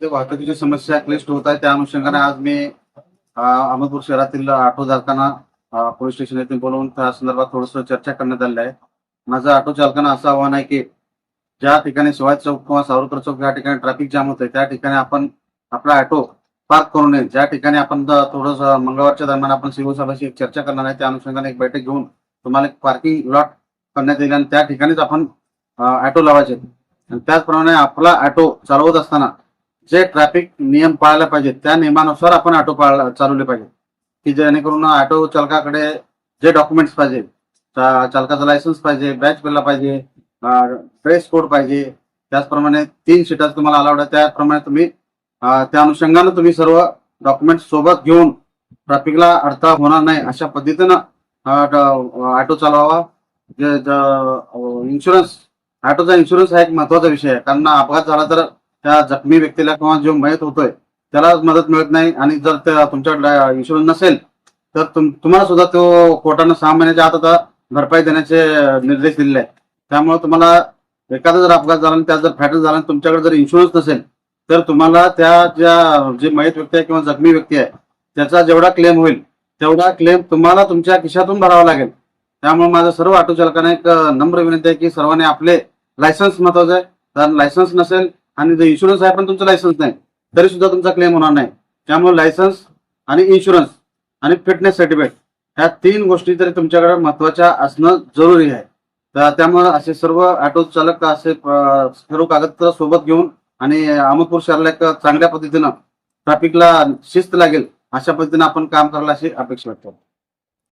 ते वाहतुकीची समस्या क्लिष्ट होत आहे. त्या अनुषंगाने आज मी अहमदपूर शहरातील ऑटो चालकांना पोलीस स्टेशन येथे बोलवून त्या संदर्भात थोडस चर्चा करण्यात आली आहे. माझं ऑटो चालकांना असं आव्हान आहे की ज्या ठिकाणी शिवाय चौक किंवा सावरकर चौक या ठिकाणी ट्रॅफिक जाम होते त्या ठिकाणी आपण आपला ऑटो पार्क करू नये. ज्या ठिकाणी आपण थोडस मंगळवारच्या दरम्यान आपण सीओ साहेबांशी एक चर्चा करणार आहे त्या अनुषंगाने एक बैठक घेऊन तुम्हाला एक पार्किंग लॉट करण्यात येईल आणि त्या ठिकाणीच आपण ऑटो लावायचे. आणि त्याचप्रमाणे आपला ऑटो चालवत असताना जे ट्रॅफिक नियम पाळले पाहिजेत त्या नियमानुसार आपण ऑटो पाळ चालवले पाहिजे की जेणेकरून ऑटो चालकाकडे जे डॉक्युमेंट्स पाहिजे चालकाचा चालकाचं लायसन्स पाहिजे बॅच बिल्ला पाहिजे ड्रेस कोड पाहिजे त्याचप्रमाणे तीन सीटात तुम्हाला अलाउड आहे त्याप्रमाणे तुम्ही त्या अनुषंगानं तुम्ही सर्व डॉक्युमेंट सोबत घेऊन ट्रॅफिकला अडथळा होणार नाही अशा पद्धतीनं ऑटो चालवावा. इन्शुरन्स ऑटोचा इन्शुरन्स हा एक महत्त्वाचा विषय आहे. कारण अपघात झाला तर त्या जखमी व्यक्तीला किंवा जो मयत होतोय त्याला मदत मिळत नाही. आणि जर त्या तुमच्याकडे इन्शुरन्स नसेल तर तुम- तुम्हाला सुद्धा तो कोर्टानं सहा महिन्याच्या आत आता भरपाई देण्याचे निर्देश दिलेले आहेत. त्यामुळे तुम्हाला एखादा जर अपघात झाला आणि त्यात जर फॅटल झाला आणि तुमच्याकडे जर इन्शुरन्स नसेल तर तुम्हाला त्या ज्या जे मयत व्यक्ती आहे किंवा जखमी व्यक्ती आहे त्याचा जेवढा क्लेम होईल तेवढा क्लेम तुम्हाला तुमच्या खिशातून भरावा लागेल. त्यामुळे माझं सर्व ऑटो चालकांना एक नम्र विनंती आहे की सर्वांनी आपले लायसन्स महत्वाचं आहे. कारण लायसन्स नसेल आणि जर इन्शुरन्स आहे पण तुमचं लायसन्स नाही तरी सुद्धा तुमचा क्लेम होणार नाही. त्यामुळे लायसन्स आणि इन्शुरन्स आणि फिटनेस सर्टिफिकेट ह्या तीन गोष्टी तरी तुमच्याकडे महत्त्वाच्या असणं जरुरी आहे. तर त्यामुळे असे सर्व ऑटो चालक असे सर्व कागदपत्र सोबत घेऊन आणि अहमदपूर शहराला एक चांगल्या पद्धतीनं ट्रॅफिकला शिस्त लागेल अशा पद्धतीनं आपण काम करायला अशी अपेक्षा वाटतो